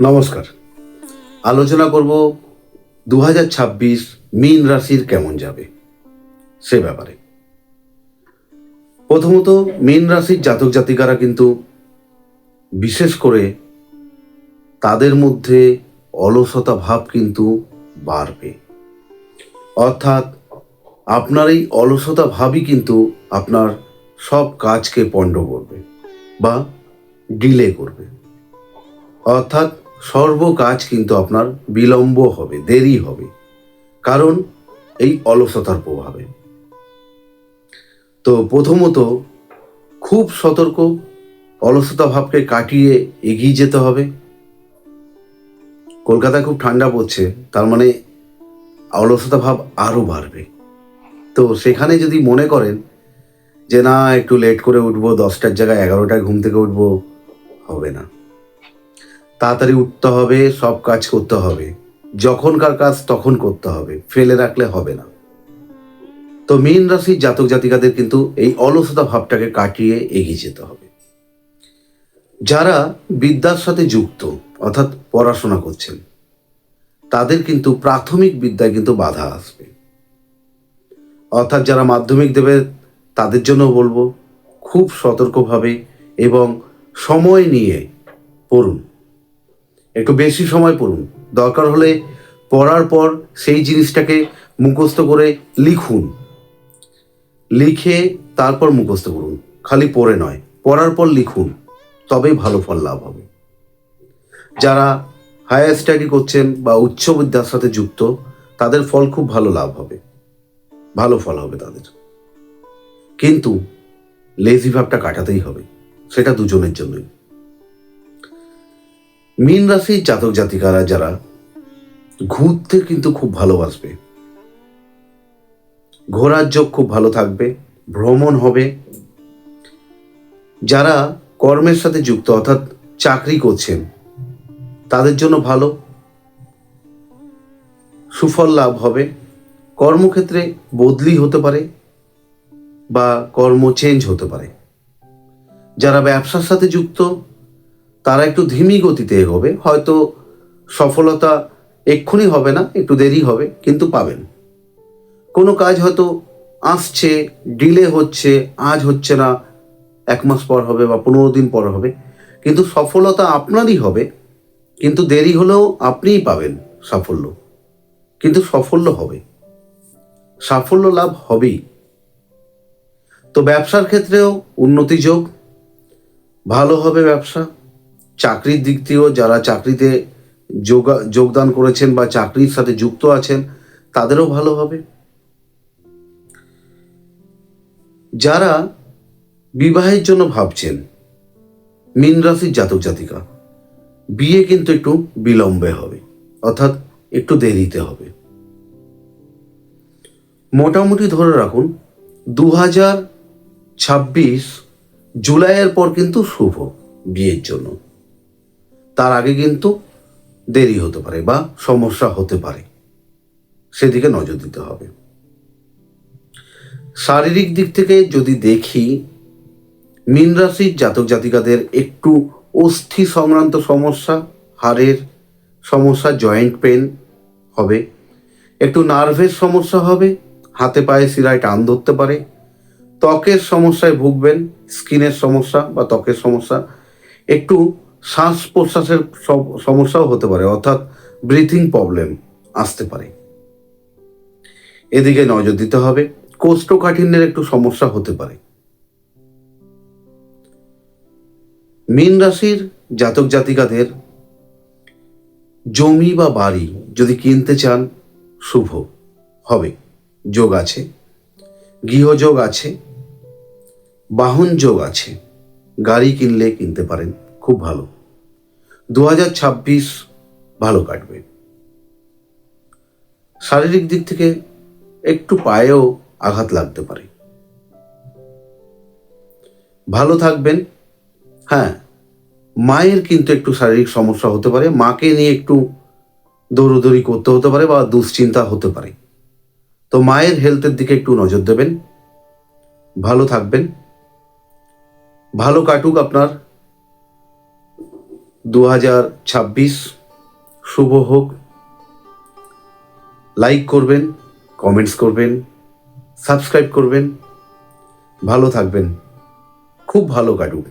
নমস্কার। আলোচনা করব দু মীন রাশির কেমন যাবে? সে ব্যাপারে। প্রথমত, মীন রাশির জাতক জাতিকারা কিন্তু বিশেষ করে তাদের মধ্যে অলসতা ভাব কিন্তু বাড়বে। অর্থাৎ আপনার এই অলসতা ভাবই কিন্তু আপনার সব কাজকে পণ্ড করবে বা ডিলে করবে। অর্থাৎ সর্ব কাজ কিন্তু আপনার বিলম্ব হবে, দেরি হবে। কারণ এই অলসতার প্রভাবে। তো প্রথমত, খুব সতর্ক, অলসতা ভাবকে কাটিয়ে এগিয়ে যেতে হবে। কলকাতায় খুব ঠান্ডা পড়ছে, তার মানে অলসতা ভাব আরও বাড়বে। তো সেখানে যদি মনে করেন যে, না, একটু লেট করে উঠবো, দশটার জায়গায় এগারোটায় ঘুম থেকে উঠবো, হবে না। তাড়াতাড়ি উঠতে হবে, সব কাজ করতে হবে। যখনকার কাজ তখন করতে হবে, ফেলে রাখলে হবে না। তো মীন রাশির জাতক জাতিকাদের কিন্তু এই অলসতা ভাবটাকে কাটিয়ে এগিয়ে যেতে হবে। যারা বিদ্যার সাথে যুক্ত, অর্থাৎ পড়াশোনা করছেন, তাদের কিন্তু প্রাথমিক বিদ্যায় কিন্তু বাধা আসবে। অর্থাৎ যারা মাধ্যমিক দেবে, তাদের জন্য বলব, খুব সতর্কভাবে এবং সময় নিয়ে পড়ুন। একটু বেশি সময় পড়ুন। দরকার হলে পড়ার পর সেই জিনিসটাকে মুখস্থ করে লিখুন। লিখে তারপর মুখস্থ করুন। খালি পড়ে নয়, পড়ার পর লিখুন। তবেই ভালো ফল লাভ হবে। যারা হায়ার স্টাডি করছেন বা উচ্চ বিদ্যার সাথে যুক্ত, তাদের ফল খুব ভালো লাভ হবে। ভালো ফল হবে তাদের। কিন্তু লেজি ভাবটা কাটাতেই হবে। সেটা দুজনের জন্যই। মীন রাশির জাতক জাতিকারা যারা, ঘুরতে কিন্তু খুব ভালোবাসবে। ঘোরার যোগ খুব ভালো থাকবে, ভ্রমণ হবে। যারা কর্মের সাথে যুক্ত, অর্থাৎ চাকরি করছেন, তাদের জন্য ভালো। সুফল লাভ হবে। কর্মক্ষেত্রে বদলি হতে পারে বা কর্ম চেঞ্জ হতে পারে। যারা ব্যবসার সাথে যুক্ত তারা একটু ধিমি গতিতে এগোবে, হয়তো সফলতা এক্ষুনি হবে না, একটু দেরি হবে, কিন্তু পাবেন। কোনো কাজ হয়তো আসছে, ডিলে হচ্ছে, আজ হচ্ছে না, এক মাস পর হবে বা পনেরো দিন পর হবে, কিন্তু সফলতা আপনারই হবে, কিন্তু দেরি হলেও আপনিই পাবেন সাফল্য। কিন্তু সাফল্য হবে। সাফল্য লাভ হবেই। তো ব্যবসার ক্ষেত্রেও উন্নতি যোগ, ভালো হবে ব্যবসা চাকরির দিক দিয়েও যারা চাকরিতে যোগা, যোগদান করেছেন বা চাকরির সাথে যুক্ত আছেন, তাদেরও ভালো হবে। যারা বিবাহের জন্য ভাবছেন, মীন রাশির জাতক জাতিকা, বিয়ে কিন্তু একটু বিলম্বে হবে, অর্থাৎ একটু দেরিতে হবে। মোটামুটি ধরে রাখুন দু হাজার ছাব্বিশ জুলাইয়ের পর কিন্তু শুভ বিয়ের জন্য। তার আগে কিন্তু দেরি হতে পারে বা সমস্যা হতে পারে। সেদিকে নজর দিতে হবে। শারীরিক দিক থেকে যদি দেখি, মীন রাশির জাতক জাতিকাদের একটু অস্থি সংক্রান্ত সমস্যা, হাড়ের সমস্যা, জয়েন্ট পেন হবে। একটু নার্ভের সমস্যা হবে, হাতে পায়ে শিরায় টান ধরতে পারে। ত্বকের সমস্যায় ভুগবেন, স্কিনের সমস্যা বা ত্বকের সমস্যা। একটু শ্বাস প্রশ্বাসের সম- সমস্যাও হতে পারে, অর্থাৎ ব্রিথিং প্রবলেম আসতে পারে। এদিকে নজর দিতে হবে, কোষ্ঠকাঠিন্যের একটু সমস্যা হতে পারে। মীন রাশির জাতক জাতিকাদের জমি বা বাড়ি যদি কিনতে চান, শুভ। হবে, যোগ আছে। গৃহযোগ আছে বাহন যোগ আছে। গাড়ি কিনলে কিনতে পারেন, খুব ভালো। দু হাজার ছাব্বিশ ভালো কাটবে। শারীরিক দিক থেকে একটু পায়েও আঘাত লাগতে পারে। ভালো থাকবেন। হ্যাঁ মায়ের কিন্তু একটু শারীরিক সমস্যা হতে পারে। মাকে নিয়ে একটু দৌড়দৌড়ি করতে হতে পারে বা দুশ্চিন্তা হতে পারে। তো মায়ের হেলথের দিকে একটু নজর দেবেন। ভালো থাকবেন। ভালো কাটুক আপনার। দু হাজার ছাব্বিশ। শুভ হোক। লাইক করবেন কমেন্টস করবেন সাবস্ক্রাইব করবেন। ভালো থাকবেন। খুব ভালো কাটুক।